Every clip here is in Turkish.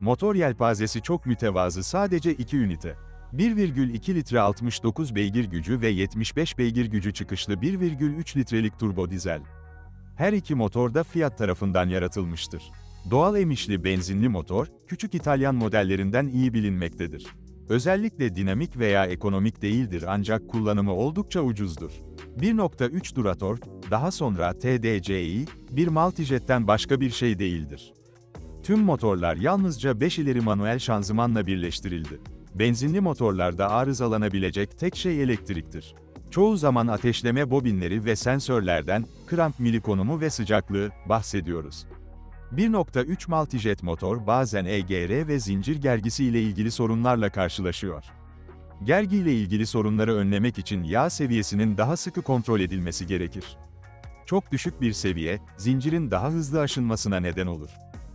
Motor yelpazesi çok mütevazı sadece 2 ünite. 1,2 litre 69 beygir gücü ve 75 beygir gücü çıkışlı 1,3 litrelik turbo dizel. Her iki motor da Fiat tarafından yaratılmıştır. Doğal emişli benzinli motor, küçük İtalyan modellerinden iyi bilinmektedir. Özellikle dinamik veya ekonomik değildir ancak kullanımı oldukça ucuzdur. 1.3 Durator, daha sonra TDCi, bir Multijet'ten başka bir şey değildir. Tüm motorlar yalnızca 5 ileri manuel şanzımanla birleştirildi. Benzinli motorlarda arızalanabilecek tek şey elektriktir. Çoğu zaman ateşleme bobinleri ve sensörlerden, kramp mili konumu ve sıcaklığı, bahsediyoruz. 1.3 Multijet motor bazen EGR ve zincir gergisi ile ilgili sorunlarla karşılaşıyor. Gergi ile ilgili sorunları önlemek için yağ seviyesinin daha sıkı kontrol edilmesi gerekir. Çok düşük bir seviye, zincirin daha hızlı aşınmasına neden olur.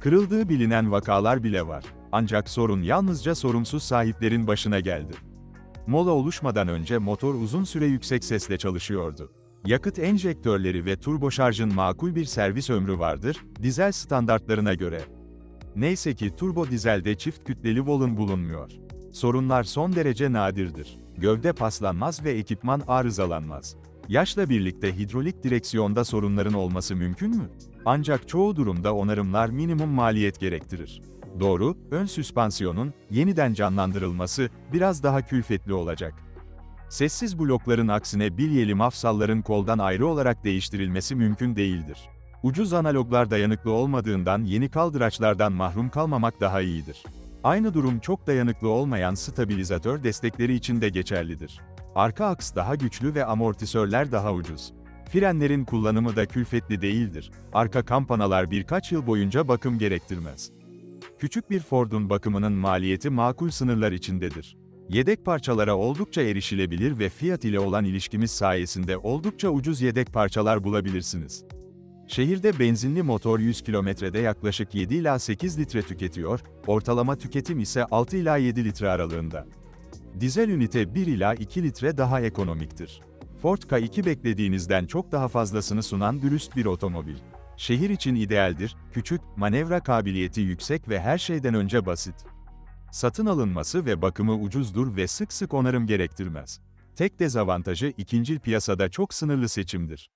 Kırıldığı bilinen vakalar bile var. Ancak sorun yalnızca sorumsuz sahiplerin başına geldi. Mola oluşmadan önce motor uzun süre yüksek sesle çalışıyordu. Yakıt enjektörleri ve turboşarjın makul bir servis ömrü vardır, dizel standartlarına göre. Neyse ki turbo dizelde çift kütleli volun bulunmuyor. Sorunlar son derece nadirdir. Gövde paslanmaz ve ekipman arızalanmaz. Yaşla birlikte hidrolik direksiyonda sorunların olması mümkün mü? Ancak çoğu durumda onarımlar minimum maliyet gerektirir. Doğru, ön süspansiyonun yeniden canlandırılması biraz daha külfetli olacak. Sessiz blokların aksine bilyeli mafsalların koldan ayrı olarak değiştirilmesi mümkün değildir. Ucuz analoglar dayanıklı olmadığından yeni kaldıraçlardan mahrum kalmamak daha iyidir. Aynı durum çok dayanıklı olmayan stabilizatör destekleri için de geçerlidir. Arka aks daha güçlü ve amortisörler daha ucuz. Frenlerin kullanımı da külfetli değildir. Arka kampanalar birkaç yıl boyunca bakım gerektirmez. Küçük bir Ford'un bakımının maliyeti makul sınırlar içindedir. Yedek parçalara oldukça erişilebilir ve Fiat ile olan ilişkimiz sayesinde oldukça ucuz yedek parçalar bulabilirsiniz. Şehirde benzinli motor 100 kilometrede yaklaşık 7 ila 8 litre tüketiyor, ortalama tüketim ise 6 ila 7 litre aralığında. Dizel ünite 1 ila 2 litre daha ekonomiktir. Ford Ka2 beklediğinizden çok daha fazlasını sunan dürüst bir otomobil. Şehir için idealdir, küçük, manevra kabiliyeti yüksek ve her şeyden önce basit. Satın alınması ve bakımı ucuzdur ve sık sık onarım gerektirmez. Tek dezavantajı ikincil piyasada çok sınırlı seçimdir.